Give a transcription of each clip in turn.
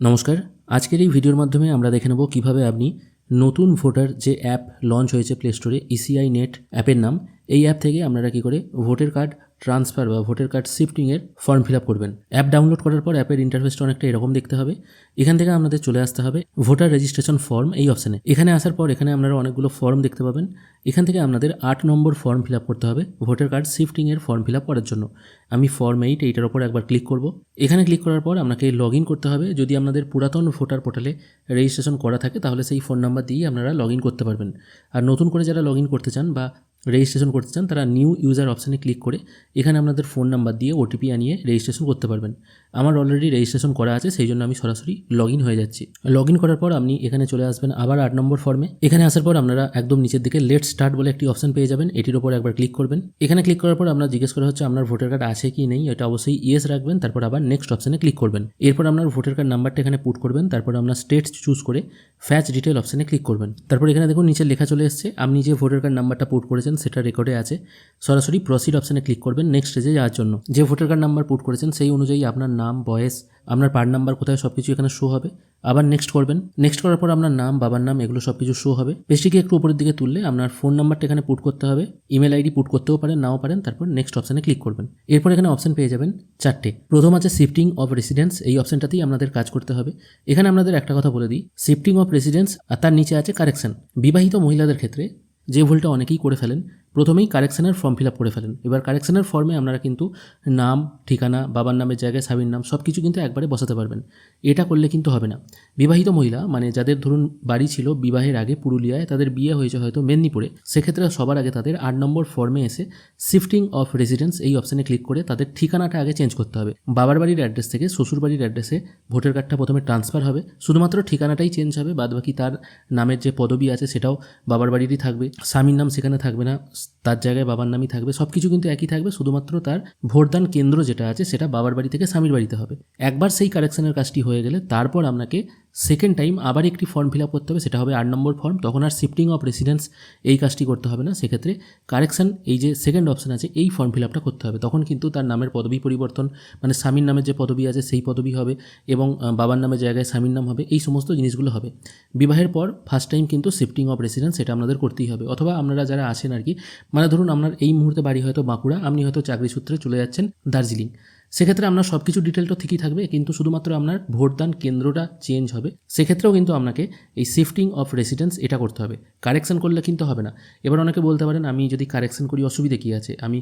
নমস্কার। আজকের এই ভিডিওর মাধ্যমে আমরা দেখে নেব কীভাবে আপনি নতুন ভোটার যে অ্যাপ লঞ্চ হয়েছে প্লে স্টোরে ইসিআই নেট অ্যাপের নাম, এই অ্যাপ থেকে আপনারা কী করে ভোটার কার্ড ট্রান্সফার বা ভোটার কার্ড শিফটিংয়ের ফর্ম ফিল আপ করবেন। অ্যাপ ডাউনলোড করার পর অ্যাপের ইন্টারফেসটা অনেকটা এরকম দেখতে হবে। এখান থেকে আপনাদের চলে আসতে হবে ভোটার রেজিস্ট্রেশন ফর্ম এই অপশানে এখানে আসার পর এখানে আপনারা অনেকগুলো ফর্ম দেখতে পাবেন। এখান থেকে আপনাদের আট নম্বর ফর্ম ফিল আপ করতে হবে ভোটার কার্ড শিফটিংয়ের ফর্ম ফিল আপ করার জন্য। আমি ফর্ম এইট, এইটার ওপর একবার ক্লিক করব। এখানে ক্লিক করার পর আপনাকে লগ ইন করতে হবে। যদি আপনাদের পুরাতন ভোটার পোর্টালে রেজিস্ট্রেশন করা থাকে তাহলে সেই ফোন নাম্বার দিয়েই আপনারা লগ ইন করতে পারবেন। আর নতুন করে যারা লগ ইন করতে চান বা রেজিস্ট্রেশন করতে চান, তারা নিউ ইউজার অপশানে ক্লিক করে এখানে আপনাদের ফোন নাম্বার দিয়ে ওটিপি আনিয়ে রেজিস্ট্রেশন করতে পারবেন। আমার অলরেডি রেজিস্ট্রেশন করা আছে, সেই জন্য আমি সরাসরি লগ হয়ে যাচ্ছি। লগ করার পর আপনি এখানে চলে আসবেন আবার আট নম্বর ফর্মে এখানে আসার পর আপনারা একদম নিচের দিকে লেট স্টার্ট বলে একটি অপশন পেয়ে যাবেন, এটির উপর একবার ক্লিক করবেন। এখানে ক্লিক করার পর আপনার জিজ্ঞেস করা হচ্ছে, আপনার ভোটার কার্ড আছে কি নেই? এটা অবশ্যই ইয়েস রাখবেন, তারপর আবার নেক্সট অপশানে ক্লিক করবেন। এরপর আপনার ভোটার কার্ড নাম্বারটা এখানে পুট করবেন, তারপর আপনার স্টেট চুজ করে ফ্যাচ ডিটেল অপশানে ক্লিক করবেন। তারপর এখানে দেখুন, নিচে লেখা চলে এসছে, আপনি যে ভোটার কার্ড নাম্বারটা পুট করেছেন, সেটা রেকর্ডে আছে। সরাসরি প্রসিড অপশানে ক্লিক করবেন নেক্সট স্টেজে যাওয়ার জন্য। যে ভোটার কার্ড নাম্বার পুট করেছেন, সেই অনুযায়ী আপনার নাম, বয়স আপনার পার নাম্বার কোথায় সব কিছু এখানে শো হবে। আবার নেক্সট করবেন। নেক্সট করার পর আপনার নাম, বাবার নাম, এগুলো সব কিছু শো হবে পেজটিকে একটু উপরের দিকে তুললে আপনার ফোন নাম্বারটা এখানে পুট করতে হবে। ইমেল আইডি পুট করতেও পারেন, নাও পারেন, তারপর নেক্সট অপশানে ক্লিক করবেন। এরপর এখানে অপশান পেয়ে যাবেন চারটে। প্রথম আছে শিফটিং অফ রেসিডেন্স এই অপশানটাতেই আপনাদের কাজ করতে হবে। এখানে আপনাদের একটা কথা বলে দিই শিফটিং অফ রেসিডেন্স আর তার নিচে আছে কারেকশন বিবাহিত মহিলাদের ক্ষেত্রে যে ভুলটা অনেকেই করে ফেলেন প্রথমেই কারেকশনের ফর্ম ফিল আপ করে ফেলেন। এবার কারেকশনের ফর্মে আপনারা কিন্তু নাম, ঠিকানা, বাবার নামের জায়গায় স্বামীর নাম সব কিছু কিন্তু একবারে বসাতে পারবেন। এটা করলে কিন্তু হবে না। বিবাহিত মহিলা মানে যাদের ধরুন বাড়ি ছিল বিবাহের আগে পুরুলিয়ায়, তাদের বিয়ে হয়েছে হয়তো মেদিনীপুরে, সেক্ষেত্রে সবার আগে তাদের আট নম্বর ফর্মে এসে শিফটিং অফ রেসিডেন্স এই অপশানে ক্লিক করে তাদের ঠিকানাটা আগে চেঞ্জ করতে হবে। বাবার বাড়ির অ্যাড্রেস থেকে শ্বশুর বাড়ির অ্যাড্রেসে ভোটার কার্ডটা প্রথমে ট্রান্সফার হবে। শুধুমাত্র ঠিকানাটাই চেঞ্জ হবে, বাদবাকি তার নামের যে পদবি আছে সেটাও বাবার বাড়িরই থাকবে। স্বামীর নাম সেখানে থাকবে না। তার জায়গায় বাবার নামই থাকবে সব কিছু কিন্তু একই থাকবে, শুধুমাত্র তার ভোটদান কেন্দ্র যেটা আছে সেটা বাবার বাড়ি থেকে স্বামীর বাড়িতে হবে। একবার সেই কারেকশনের কাজটি হয়ে গেলে তারপর আপনাকে সেকেন্ড টাইম আবার একটি ফর্ম ফিল আপ করতে হবে, সেটা হবে আট নম্বর ফর্ম তখন আর শিফটিং অফ রেসিডেন্স এই কাজটি করতে হবে না। সেক্ষেত্রে কারেকশন এই যে সেকেন্ড অপশন আছে, এই ফর্ম ফিল আপটা করতে হবে। তখন কিন্তু তার নামের পদবি পরিবর্তন মানে স্বামীর নামের যে পদবি আছে, সেই পদবি হবে এবং বাবার নামের জায়গায় স্বামীর নাম হবে, এই সমস্ত জিনিসগুলো হবে। বিবাহের পর ফার্স্ট টাইম কিন্তু শিফটিং অফ রেসিডেন্স সেটা আপনাদের করতেই হবে। অথবা আপনারা যারা আছেন আর কি মানে ধরুন আপনার এই মুহূর্তে বাড়ি হয়তো বাঁকুড়া, আপনি হয়তো চাকরি সূত্রে চলে যাচ্ছেন দার্জিলিং। সেক্ষেত্রে আপনার সব কিছু ডিটেল তো ঠিকই থাকবে, কিন্তু শুধুমাত্র আপনার ভোটদান কেন্দ্রটা চেঞ্জ হবে। সেক্ষেত্রেও কিন্তু আপনাকে এই শিফটিং অফ রেসিডেন্স এটা করতে হবে। কারেকশন করলে কিন্তু হবে না। এবার অনেকে বলতে পারেন, আমি যদি কারেকশন করি, অসুবিধে কী আছে? আমি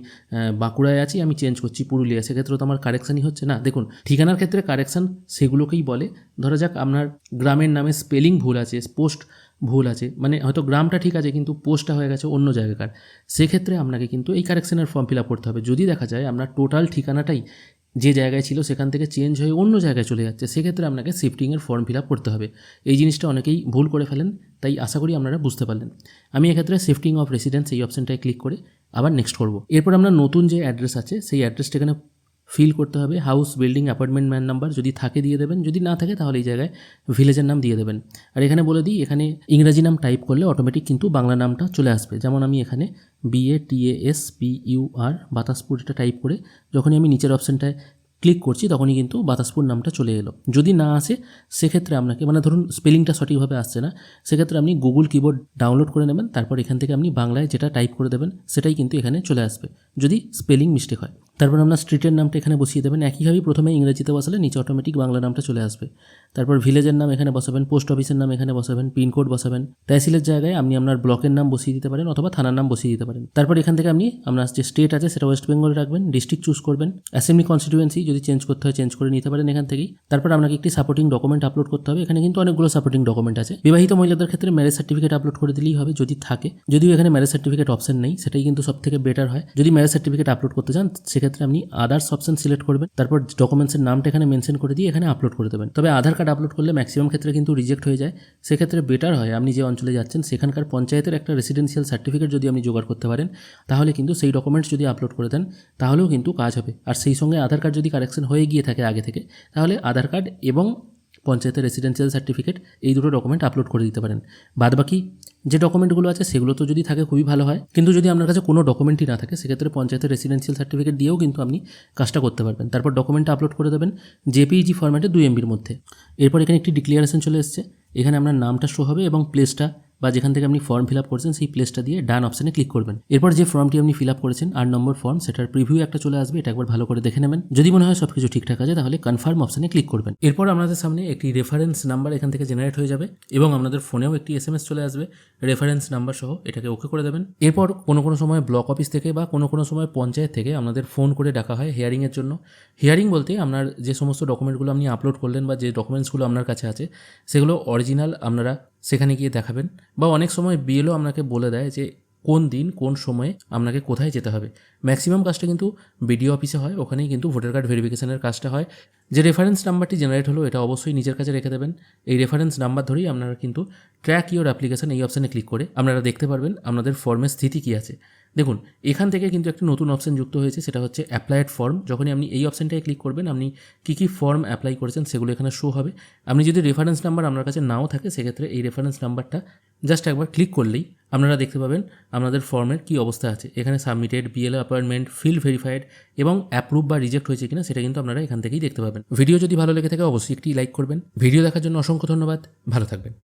বাঁকুড়ায় আছি, আমি চেঞ্জ করছি পুরুলিয়া। সেক্ষেত্রে তো আমার কারেকশানই হচ্ছে না। দেখুন, ঠিকানার ক্ষেত্রে কারেকশান সেগুলোকেই বলে। ধরা যাক আপনার গ্রামের নামে স্পেলিং ভুল আছে পোস্ট ভুল আছে। মানে হয়তো গ্রামটা ঠিক আছে, কিন্তু পোস্টটা হয়ে গেছে অন্য জায়গাকার। সেক্ষেত্রে আপনাকে কিন্তু এই কারেকশনের ফর্ম ফিল আপ করতে হবে। যদি দেখা যায় আপনার টোটাল ঠিকানাটাই যে জায়গায় ছিল সেখান থেকে চেঞ্জ হয়ে অন্য জায়গায় চলে যাচ্ছে, সেক্ষেত্রে আপনাকে শিফটিংয়ের ফর্ম ফিল আপ করতে হবে। এই জিনিসটা অনেকেই ভুল করে ফেলেন, তাই আশা করি আপনারা বুঝতে পারলেন। আমি এক্ষেত্রে শিফটিং অফ রেসিডেন্স এই অপশানটায় ক্লিক করে আবার নেক্সট করব। এরপর আমরা নতুন যে অ্যাড্রেস আছে, সেই অ্যাড্রেসটা এখানে ফিল করতে হবে। House, building, apartment man number যদি থাকে দিয়ে দেবেন। যদি না থাকে তাহলে এই জায়গায় ভিলেজের নাম দিয়ে দেবেন। আর এখানে বলে দিই, এখানে ইংরাজি নাম টাইপ করলে অটোমেটিক কিন্তু বাংলা নামটা চলে আসবে। যেমন আমি এখানে B A T A S P U R Bataspur এটা টাইপ করে, যখনই আমি নিচের অপশানটায় ক্লিক করছি, তখনই কিন্তু বাতাসপুর নামটা চলে এলো। যদি না আসে, সেক্ষেত্রে আপনাকে মানে ধরুন স্পেলিংটা সঠিকভাবে আসছে না, সেক্ষেত্রে আপনি গুগল কিবোর্ড ডাউনলোড করে নেবেন, তারপর এখান থেকে আপনি বাংলায় যেটা টাইপ করে দেবেন, সেটাই কিন্তু এখানে চলে আসবে, যদি স্পেলিং মিস্টেক হয়। তারপর আপনার স্ট্রিটের নামটা এখানে বসিয়ে দেবেন একইভাবেই প্রথমে ইংরেজিতে বসালে নিচে অটোমেটিক বাংলা নামটা চলে আসবে। তারপর ভিলেজের নাম এখানে বসাবেন পোস্ট অফিসের নাম এখানে বসাবেন পিনকোড বসাবেন, তহসিলের জায়গায় আপনি আপনার ব্লকের নাম বসিয়ে দিতে পারেন অথবা থানার নাম বসিয়ে দিতে পারেন। তারপর এখান থেকে আপনি আপনার যে স্টেট আছে, সেটা ওয়েস্ট বেঙ্গল রাখবেন ডিস্ট্রিক্ট চুজ করবেন অ্যাসেম্বলি কনস্টিটিউয়েন্সি যদি চেঞ্জ করতে হয় চেঞ্জ করে নিতে পারেন এখান থেকেই। তারপর আপনাকে একটি সাপোর্টিং ডকুমেন্ট আপলোড করতে হবে। এখানে কিন্তু অনেকগুলো সাপোর্টিং ডকুমেন্ট আছে। বিবাহিত মহিলাদের ক্ষেত্রে ম্যারেজ সার্টিফিকেট আপলোড করে দিলেই হবে, যদি থাকে। যদিও এখানে ম্যারেজ সার্টিফিকেট অপশন নেই, সেটাই কিন্তু সব থেকে বেটার হয়। যদি ম্যারেজ সার্টিফিকেট আপলোড করতে চান, সেক্ষেত্রে আপনি আদার্স অপশন সিলেক্ট করবেন। তারপর ডকুমেন্টসের নামটা এখানে মেনশন করে দিয়ে এখানে আপলোড করে দেবেন। তবে আধার কার্ড আপলোড করলে ম্যাক্সিমাম ক্ষেত্রে কিন্তু রিজেক্ট হয়ে যায়। সেক্ষেত্রে বেটার হয়। আপনি যে অঞ্চলে যাচ্ছেন, সেখানকার পঞ্চায়েতের একটা রেসিডেন্সিয়াল সার্টিফিকেট যদি আপনি জোগাড় করতে পারেন, তাহলে কিন্তু সেই ডকুমেন্টস যদি আপলোড করে দেন, তাহলেও কিন্তু কাজ হবে। আর সেই সঙ্গে আধার কার্ড যদি কারেকশন হয়ে গিয়ে থাকে আগে থেকে, তাহলে আধার কার্ড এবং পঞ্চায়েতের রেসিডেন্সিয়াল সার্টিফিকেট এই দুটো ডকুমেন্ট আপলোড করে দিতে পারেন। বাদবাকি যে ডকুমেন্টগুলো আছে সেগুলো তো যদি থাকে খুবই ভালো হয়। কিন্তু যদি আপনার কাছে কোনো ডকুমেন্টই না থাকে, সেক্ষেত্রে পঞ্চায়েতের রেসিডেন্সিয়াল সার্টিফিকেট দিয়েও কিন্তু আপনি কাজটা করতে পারবেন। তারপর ডকুমেন্টটা আপলোড করে দেবেন জেপিইজি ফরম্যাটে দুই এমবির মধ্যে। এরপর এখানে একটি ডিক্লিয়ারেশন চলে এসছে। এখানে আপনার নামটা শো হবে এবং প্লেসটা বা যেখান থেকে আপনি ফর্ম ফিল আপ করেছেন, সেই প্লেসটা দিয়ে ডান অপশানে ক্লিক করবেন। এরপর যে ফর্মটি আপনি ফিল আপ করেছেন, আট নম্বর ফর্ম সেটার প্রিভিউ একটা চলে আসবে, এটা একবার ভালো করে দেখে নেবেন। যদি মনে হয় সব কিছু ঠিকঠাক আছে, তাহলে কনফার্ম অপশানে ক্লিক করবেন। এরপর আপনাদের সামনে একটি রেফারেন্স নাম্বার এখান থেকে জেনারেট হয়ে যাবে এবং আপনাদের ফোনেও একটি এস চলে আসবে রেফারেন্স নাম্বার সহ এটাকে ওকে করে দেবেন। এরপর কোনো কোনো সময় ব্লক অফিস থেকে বা কোনো কোনো সময় পঞ্চায়েত থেকে আপনাদের ফোন করে ডাকা হয় হিয়ারিংয়ের জন্য। হিয়ারিং বলতে আপনার যে সমস্ত ডকুমেন্টগুলো আপনি আপলোড করলেন বা যে ডকুমেন্টসগুলো আপনার কাছে আছে, সেগুলো অরিজিনাল আপনারা সেখানে গিয়ে দেখাবেন। বা অনেক সময় বিএলও আপনাকে বলে দেয় যে, কোন দিন, কোন সময়ে আপনাকে কোথায় যেতে হবে। ম্যাক্সিমাম কাজটা কিন্তু বিডিও অফিসে হয়, ওখানেই কিন্তু ভোটার কার্ড ভেরিফিকেশনের কাজটা হয়। যে রেফারেন্স নাম্বারটি জেনারেট হলো, এটা অবশ্যই নিজের কাছে রেখে দেবেন। এই রেফারেন্স নাম্বার ধরেই আপনারা কিন্তু ট্র্যাক ইওর অ্যাপ্লিকেশন এই অপশানে ক্লিক করে আপনারা দেখতে পারবেন আপনাদের ফর্মের স্থিতি কী আছে। দেখুন, এখান থেকে কিন্তু একটি নতুন অপশন যুক্ত হয়েছে, সেটা হচ্ছে অ্যাপ্লাইড ফর্ম যখনই আপনি এই অপশানটায় ক্লিক করবেন, আপনি কী কী ফর্ম অ্যাপ্লাই করেছেন সেগুলো এখানে শো হবে। আপনি যদি রেফারেন্স নাম্বার আপনার কাছে নাও থাকে, সেক্ষেত্রে এই রেফারেন্স নাম্বারটা জাস্ট একবার ক্লিক করলেই আপনারা দেখতে পাবেন আপনাদের ফর্মের কী অবস্থা আছে। এখানে submitted BLO appointment fill verified এবং অ্যাপ্রুভ বা রিজেক্ট হয়েছে কিনা, সেটা কিন্তু আপনারা এখান থেকেই দেখতে পাবেন। ভিডিও যদি ভালো লেগে থাকে, অবশ্যই একটি লাইক করবেন। ভিডিও দেখার জন্য অসংখ্য ধন্যবাদ। ভালো থাকবেন।